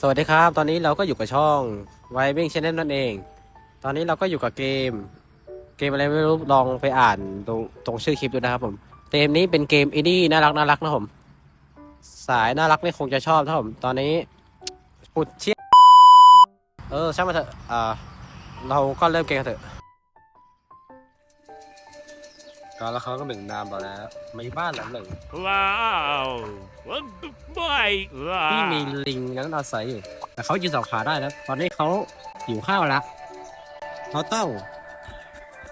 สวัสดีครับ ตอนนี้เราก็อยู่กับช่องไวบิ้งชแนลนั่นเอง ตอนนี้เราก็อยู่กับเกม เกมอะไรไม่รู้ลองไปอ่านตรงตรงชื่อคลิปดูนะครับผมเกมนี้เป็นเกมอินดี้น่ารักน่ารักนะผม สายน่ารักนี่คงจะชอบนะครับผมตอนนี้พูดเชี่ยเออช่างมาเถอะอ่าเราก็เริ่มเกมกันเถอะ ก็แล้วเขาก็หนึ่งนามต่อแล้ว มีบ้านหลังหนึ่ง Wow! What the fight? ที่มี Wow! ลิงนั้นอาศัยอยู่ แต่เขายืนสองขาได้แล้ว ตอนนี้เขาหิวข้าวละเขาต้อง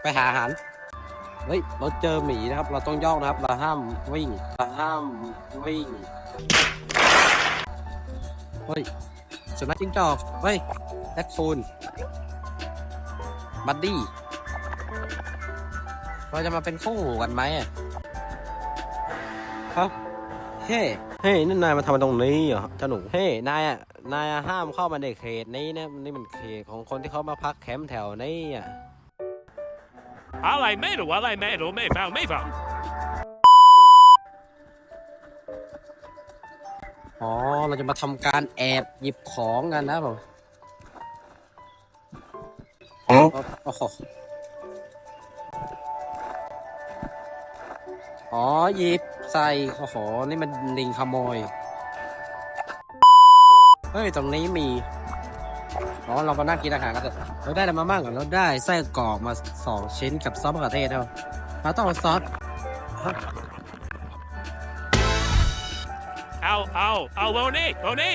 ไปหาอาหาร เฮ้ย เราเจอหมีนะครับ เราต้องย่องนะครับ เราห้ามวิ่ง เราห้ามวิ่ง เฮ้ยสุนัขจิ้งจอก เฮ้ยแรคคูนบัดดี้ เราจะมาเป็นคู่หูกันไหมอะครับเฮ้เฮ้นี่นายมาทำอะไรตรงนี้เหรอเจ้าหนูเฮ้นายอะนายอะห้ามเข้ามาในเขตนี้นะนี่มันเขตของคนที่เขามาพักแคมป์แถวนี้อะอะไรไม่รู้อะไรไม่รู้ไม่ฟังไม่ฟังอ๋อเราจะมาทำการแอบหยิบของกันนะผมโอ้โห อ๋อหยิบใส่โอ้โหนี่มันลิงขโมย เฮ้ย ตรงนี้มี อ๋อ เรามานั่งกินอาหารกันเถอะเราได้อะไรมาบ้างอะเราได้ไส้กรอกมาสองชิ้นกับซอสมะเขือเทศแล้วเราต้องเอาซอสเอาเอาเอาโรนี่โรนี่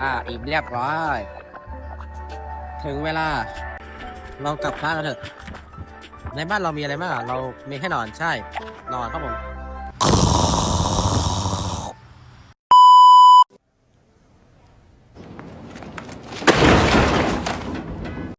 อ่าอิ่มเรียบร้อย ถึงเวลา เรากลับบ้านกันเถอะ ในบ้านเรามีอะไรบ้างอะเรามีแค่นอนใช่ นอนครับผม